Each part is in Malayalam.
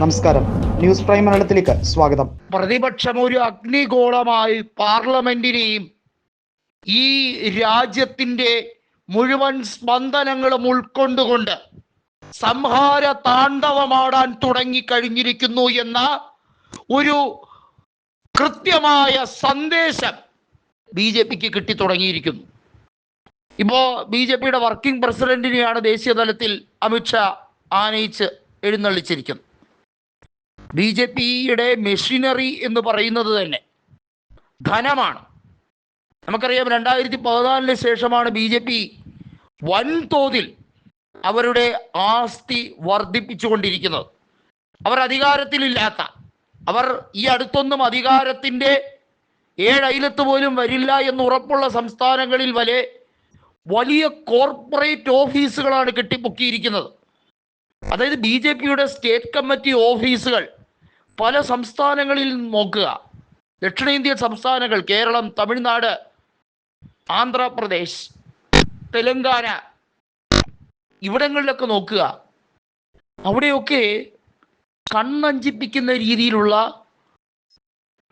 നമസ്കാരം. ന്യൂസ് പ്രൈം മലയാളത്തിലേക്ക് സ്വാഗതം. പ്രതിപക്ഷം ഒരു അഗ്നിഗോളമായി പാർലമെന്റിനെയും ഈ രാജ്യത്തിന്റെ മുഴുവൻ സ്പന്ദനങ്ങളും ഉൾക്കൊണ്ടുകൊണ്ട് സംഹാര താണ്ഡവമാടാൻ തുടങ്ങിക്കഴിഞ്ഞിരിക്കുന്നു എന്ന ഒരു കൃത്യമായ സന്ദേശം ബി ജെ പിക്ക് കിട്ടി തുടങ്ങിയിരിക്കുന്നു ഇപ്പോ ബി ജെ പിയുടെ വർക്കിംഗ് പ്രസിഡന്റിനെയാണ് ദേശീയ തലത്തിൽ അമിത്ഷാ ആനയിച്ച് എഴുന്നള്ളിച്ചിരിക്കുന്നത്. ബി ജെ പിയുടെ മെഷീനറി എന്ന് പറയുന്നത് തന്നെ ധനമാണ്. നമുക്കറിയാം രണ്ടായിരത്തി പതിനാലിന് ശേഷമാണ് ബി ജെ പി വൻതോതിൽ അവരുടെ ആസ്തി വർദ്ധിപ്പിച്ചുകൊണ്ടിരിക്കുന്നത്. അവർ അധികാരത്തിലില്ലാത്ത അവർ ഈ അടുത്തൊന്നും അധികാരത്തിന്റെ ഏഴയിലത്ത് പോലും വരില്ല എന്ന് ഉറപ്പുള്ള സംസ്ഥാനങ്ങളിൽ വരെ വലിയ കോർപ്പറേറ്റ് ഓഫീസുകളാണ് കെട്ടിപ്പൊക്കിയിരിക്കുന്നത്. അതായത് ബി ജെ പിയുടെ സ്റ്റേറ്റ് കമ്മിറ്റി ഓഫീസുകൾ പല സംസ്ഥാനങ്ങളിൽ നോക്കുക. ദക്ഷിണേന്ത്യൻ സംസ്ഥാനങ്ങൾ കേരളം തമിഴ്നാട് ആന്ധ്രാപ്രദേശ് തെലങ്കാന ഇവിടങ്ങളിലൊക്കെ നോക്കുക. അവിടെയൊക്കെ കണ്ണഞ്ചിപ്പിക്കുന്ന രീതിയിലുള്ള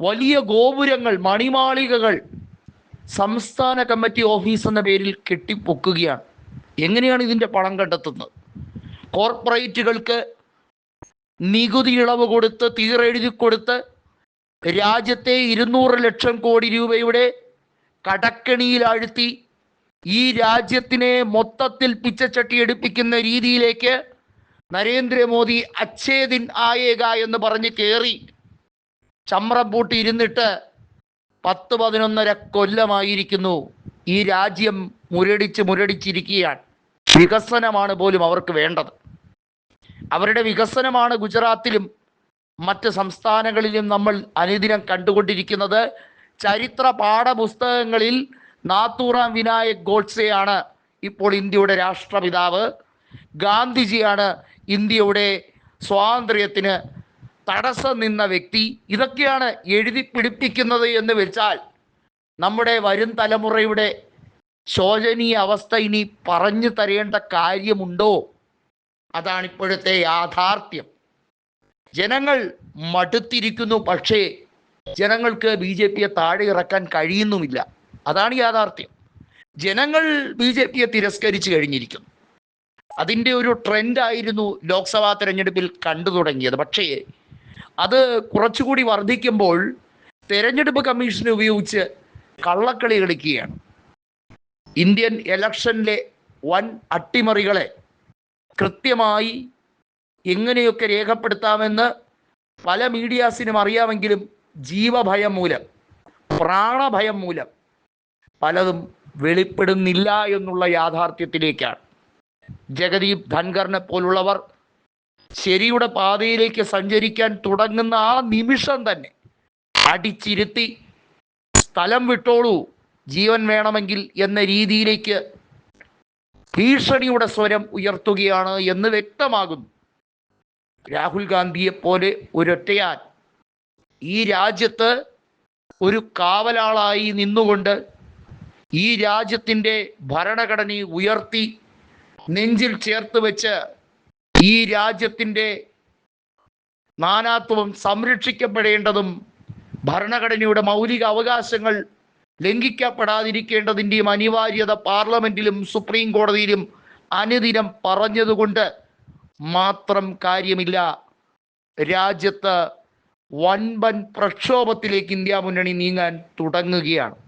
വലിയ ഗോപുരങ്ങൾ മണിമാളികകൾ സംസ്ഥാന കമ്മിറ്റി ഓഫീസ് എന്ന പേരിൽ കെട്ടിപ്പൊക്കുകയാണ്. എങ്ങനെയാണ് ഇതിന്റെ പണം കണ്ടെത്തുന്നത്? കോർപ്പറേറ്റുകൾക്ക് നികുതി ഇളവ് കൊടുത്ത് തീരെഴുതി കൊടുത്ത് രാജ്യത്തെ ഇരുന്നൂറ് ലക്ഷം കോടി രൂപയുടെ കടക്കണിയിലാഴ്ത്തി ഈ രാജ്യത്തിനെ മൊത്തത്തിൽ പിച്ചച്ചട്ടി എടുപ്പിക്കുന്ന രീതിയിലേക്ക് നരേന്ദ്രമോദി അച്ഛേദിൻ ആയേക എന്ന് പറഞ്ഞ് കയറി ചമ്രം പൂട്ടി ഇരുന്നിട്ട് പത്ത് പതിനൊന്നര കൊല്ലമായിരിക്കുന്നു ഈ രാജ്യം മുരടിച്ച് മുരടിച്ചിരിക്കുകയാണ്. വികസനമാണ് പോലും അവർക്ക് വേണ്ടത്. അവരുടെ വികസനമാണ് ഗുജറാത്തിലും മറ്റ് സംസ്ഥാനങ്ങളിലും നമ്മൾ അനുദിനം കണ്ടുകൊണ്ടിരിക്കുന്നത്. ചരിത്ര പാഠപുസ്തകങ്ങളിൽ നാത്തൂറാം വിനായക് ഗോഡ്സെയാണ് ഇപ്പോൾ ഇന്ത്യയുടെ രാഷ്ട്രപിതാവ്. ഗാന്ധിജിയാണ് ഇന്ത്യയുടെ സ്വാതന്ത്ര്യത്തിന് തടസ്സം നിന്ന വ്യക്തി. ഇതൊക്കെയാണ് എഴുതി പിടിപ്പിക്കുന്നത് എന്ന് വെച്ചാൽ നമ്മുടെ വരും തലമുറയുടെ ശോചനീയ അവസ്ഥ ഇനി പറഞ്ഞു തരേണ്ട കാര്യമുണ്ടോ? അതാണ് ഇപ്പോഴത്തെ യാഥാർത്ഥ്യം. ജനങ്ങൾ മടുത്തിരിക്കുന്നു പക്ഷേ ജനങ്ങൾക്ക് ബി ജെ പിയെ താഴെ ഇറക്കാൻ കഴിയുന്നുമില്ല. അതാണ് യാഥാർത്ഥ്യം. ജനങ്ങൾ ബി ജെ പിയെ തിരസ്കരിച്ചു കഴിഞ്ഞിരിക്കുന്നു. അതിന്റെ ഒരു ട്രെൻഡായിരുന്നു ലോക്സഭാ തെരഞ്ഞെടുപ്പിൽ കണ്ടു തുടങ്ങിയത്. പക്ഷേ അത് കുറച്ചുകൂടി വർദ്ധിക്കുമ്പോൾ തെരഞ്ഞെടുപ്പ് കമ്മീഷൻ ഉപയോഗിച്ച് കള്ളക്കളി കളിക്കുകയാണ്. ഇന്ത്യൻ ഇലക്ഷനിലെ വൻ അട്ടിമറികളെ കൃത്യമായി എങ്ങനെയൊക്കെ രേഖപ്പെടുത്താമെന്ന് പല മീഡിയാസിനും അറിയാമെങ്കിലും ജീവഭയം മൂലം പ്രാണഭയം മൂലം പലതും വെളിപ്പെടുന്നില്ല എന്നുള്ള യാഥാർത്ഥ്യത്തിലേക്കാണ്. ജഗദീപ് ധൻഖറിനെ പോലുള്ളവർ ശരിയുടെ പാതയിലേക്ക് സഞ്ചരിക്കാൻ തുടങ്ങുന്ന ആ നിമിഷം തന്നെ അടിച്ചിരുത്തി സ്ഥലം വിട്ടോളൂ ജീവൻ വേണമെങ്കിൽ എന്ന രീതിയിലേക്ക് ഭീഷണിയുടെ സ്വരം ഉയർത്തുകയാണ് എന്ന് വ്യക്തമാകുന്നു. രാഹുൽ ഗാന്ധിയെ പോലെ ഒരൊറ്റയാൻ ഈ രാജ്യത്ത് ഒരു കാവലാളായി നിന്നുകൊണ്ട് ഈ രാജ്യത്തിന്റെ ഭരണഘടന ഉയർത്തി നെഞ്ചിൽ ചേർത്ത് വെച്ച് ഈ രാജ്യത്തിന്റെ നാനാത്വം സംരക്ഷിക്കപ്പെടേണ്ടതും ഭരണഘടനയുടെ മൗലിക അവകാശങ്ങൾ ലംഘിക്കപ്പെടാതിരിക്കേണ്ടതിന്റെയും അനിവാര്യത പാർലമെന്റിലും സുപ്രീം കോടതിയിലും അനുദിനം പറഞ്ഞതുകൊണ്ട് മാത്രം കാര്യമില്ല. രാജ്യത്ത് വൻപൻ പ്രക്ഷോഭത്തിലേക്ക് ഇന്ത്യ മുന്നണി നീങ്ങാൻ തുടങ്ങുകയാണ്.